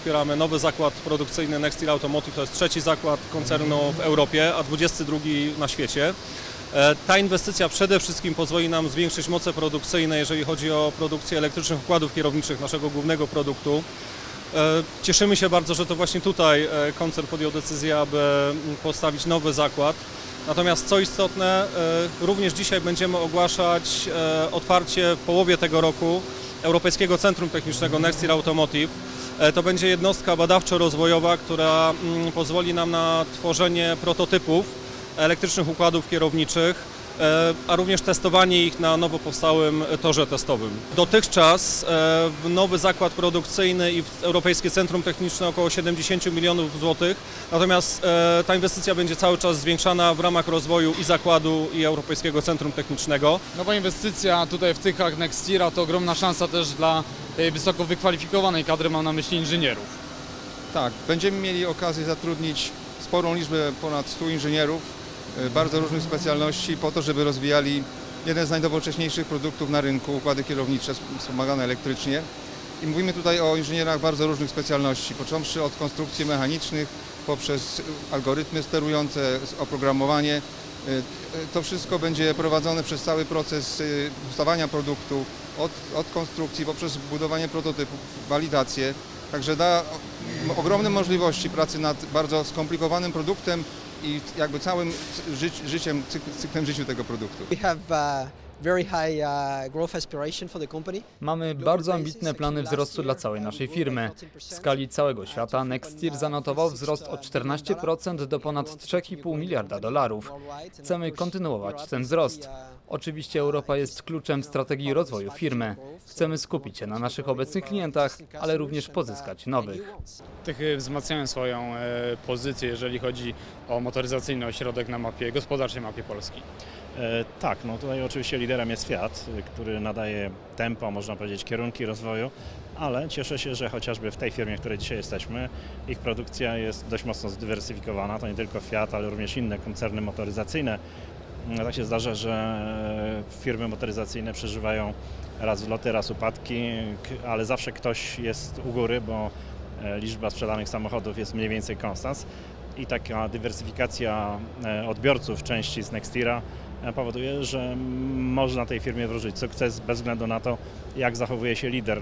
Otwieramy nowy zakład produkcyjny Nextil Automotive, to jest trzeci zakład koncernu w Europie, a 22 na świecie. E, Ta inwestycja przede wszystkim pozwoli nam zwiększyć moce produkcyjne, jeżeli chodzi o produkcję elektrycznych układów kierowniczych, naszego głównego produktu. E, Cieszymy się bardzo, że to właśnie tutaj e, koncern podjął decyzję, aby mm, postawić nowy zakład. Natomiast co istotne, również dzisiaj będziemy ogłaszać otwarcie w połowie tego roku Europejskiego Centrum Technicznego Nextil Automotive. E, To będzie jednostka badawczo-rozwojowa, która mm, pozwoli nam na tworzenie prototypów elektrycznych układów kierowniczych, e, a również testowanie ich na nowo powstałym torze testowym. Dotychczas e, w nowy zakład produkcyjny i w Europejskie Centrum Techniczne około 70 milionów złotych, natomiast ta inwestycja będzie cały czas zwiększana w ramach rozwoju i zakładu i Europejskiego Centrum Technicznego. Nowa inwestycja tutaj w Tychach Nextira to ogromna szansa też dla tej wysoko wykwalifikowanej kadry, mam na myśli inżynierów. Tak, będziemy mieli okazję zatrudnić sporą liczbę, ponad 100 inżynierów y, bardzo różnych specjalności po to, żeby rozwijali jeden z najnowocześniejszych produktów na rynku, układy kierownicze wspomagane elektrycznie. I mówimy tutaj o inżynierach bardzo różnych specjalności, począwszy od konstrukcji mechanicznych, poprzez algorytmy sterujące, oprogramowanie. Y, To wszystko będzie prowadzone przez cały proces y, powstawania produktu, od, od konstrukcji, poprzez budowanie prototypów, walidację. Także da ogromne możliwości pracy nad bardzo skomplikowanym produktem i jakby całym ży życiem, cyk- cyklem życiu tego produktu. We have uh, very high uh, growth aspiration for the company. Mamy bardzo ambitne plany wzrostu dla całej naszej firmy. W skali całego świata Nextir zanotował wzrost o 14% do ponad 3,5 miliarda dolarów. Chcemy kontynuować ten wzrost. Oczywiście Europa jest kluczem strategii rozwoju firmy. Chcemy skupić się na naszych obecnych klientach, ale również pozyskać nowych. Tychy wzmacniają swoją e, pozycję, jeżeli chodzi o motoryzacyjny ośrodek na mapie, gospodarczej mapie Polski. E, Tak, no tutaj oczywiście liderem jest Fiat, który nadaje tempo, można powiedzieć, kierunki rozwoju, ale cieszę się, że chociażby w tej firmie, w której dzisiaj jesteśmy, ich produkcja jest dość mocno zdywersyfikowana. To nie tylko Fiat, ale również inne koncerny motoryzacyjne. No, Tak się zdarza, że e, firmy motoryzacyjne przeżywają raz wzloty, raz upadki, ale zawsze ktoś jest u góry, bo e, liczba sprzedanych samochodów jest mniej więcej konstans i taka dywersyfikacja odbiorców części z Nextira powoduje, że można tej firmie wróżyć sukces bez względu na to, jak zachowuje się lider.